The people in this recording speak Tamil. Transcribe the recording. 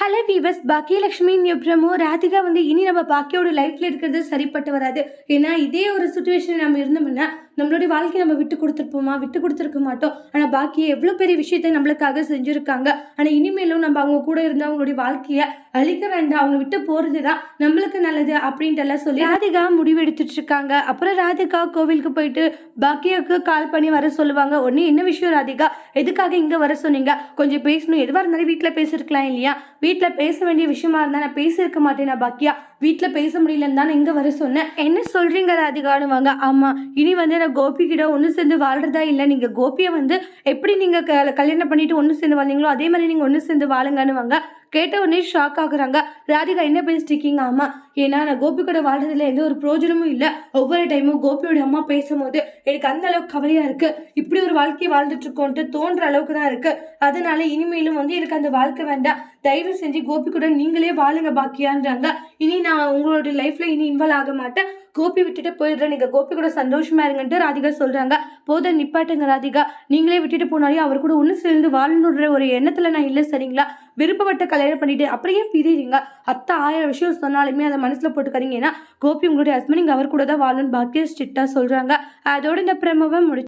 Hello viewers Baakiyalakshmi promo Radhika வந்து இனி நம்ம பாக்கியோட லைஃப்பில் இருக்கிறது சரிப்பட்டு வராது. ஏன்னா இதே ஒரு சுச்சுவேஷன் நம்ம இருந்தோம்னா நம்மளுடைய வாழ்க்கையை நம்ம விட்டு கொடுத்துருப்போமா? விட்டு கொடுத்துருக்க மாட்டோம். ஆனால் பாக்கி எவ்வளோ பெரிய விஷயத்தை நம்மளுக்காக செஞ்சுருக்காங்க. ஆனால் இனிமேலும் நம்ம அவங்க கூட இருந்து அவங்களுடைய வாழ்க்கையை அழிக்க வேண்டாம். அவங்க விட்டு போகிறது தான் நம்மளுக்கு நல்லது அப்படின்ட்டுலாம் சொல்லி ராதிகா முடிவெடுத்துட்டு இருக்காங்க. அப்புறம் ராதிகா கோவிலுக்கு போயிட்டு பாக்கியாவுக்கு கால் பண்ணி வர சொல்லுவாங்க. உடனே என்ன விஷயம் ராதிகா? எதுக்காக இங்கே வர சொன்னீங்க? கொஞ்சம் பேசணும். எதுவாக இருந்தாலும் வீட்டில் பேசியிருக்கலாம் இல்லையா? வீட்டில் பேச வேண்டிய விஷயமா இருந்தால் நான் பேசியிருக்க மாட்டேன் பாக்கியா. வீட்டில் பேச முடியலன்னு தான் இங்கே வர சொன்னேன். என்ன சொல்கிறீங்க ராதிகான்னு வாங்க. ஆமாம் இனி வந்து நான் கோபி கிட்ட ஒன்று சேர்ந்து வாழ்றதா இல்லை. நீங்கள் கோபியை வந்து எப்படி நீங்கள் க கல்யாணம் பண்ணிட்டு ஒன்று சேர்ந்து வாழ்ந்தீங்களோ அதே மாதிரி நீங்கள் ஒன்று சேர்ந்து வாழுங்கன்னு வாங்க. கேட்ட உடனே ஷாக் ஆகுறாங்க. ராதிகா என்ன பேசிட்டு இருக்கீங்க ஆமா ஏன்னா நான் கோபி கூட வாழ்றதுல எந்த ஒரு பிரயோஜனமும் இல்லை. ஒவ்வொரு டைமும் கோபியோட அம்மா பேசும்போது எனக்கு அந்த அளவுக்கு கவலையா இருக்கு. இப்படி ஒரு வாழ்க்கையை வாழ்ந்துட்டு இருக்கோன்ட்டு தோன்ற அளவுக்கு தான் இருக்கு. அதனால இனிமேலும் வந்து எனக்கு அந்த வாழ்க்கை வேண்டாம். தயவு செஞ்சு கோபி கூட நீங்களே வாழுங்க பாக்கியான்றாங்க. இனி நான் உங்களோட லைஃப்ல இனி இன்வால்வ் ஆக மாட்டேன். கோபி விட்டுட்டு போயிடுறேன். நீங்க கோபி கூட சந்தோஷமா இருங்கன்ட்டு ராதிகா சொல்றாங்க. போத நிப்பாட்டுங்க ராதிகா. நீங்களே விட்டுட்டு போனாலே அவர் கூட ஒன்று சேர்ந்து வாழணுன்ற ஒரு எண்ணத்துல நான் இல்லை சரிங்களா? விருப்பப்பட்ட கல்யாணம் பண்ணிட்டு அப்படியே பிரியிறீங்க? அத்தை ஆயிரம் விஷயம் சொன்னாலுமே அதை மனசில் போட்டுக்காதீங்க. ஏன்னா கோபி உங்களுடைய ஹஸ்பண்ட் இங்க அவர் கூட தான் வாழணும்னு பாக்கிய ஸ்ட்ரிக்டாக சொல்கிறாங்க அதோட இந்த பிரமவை முடி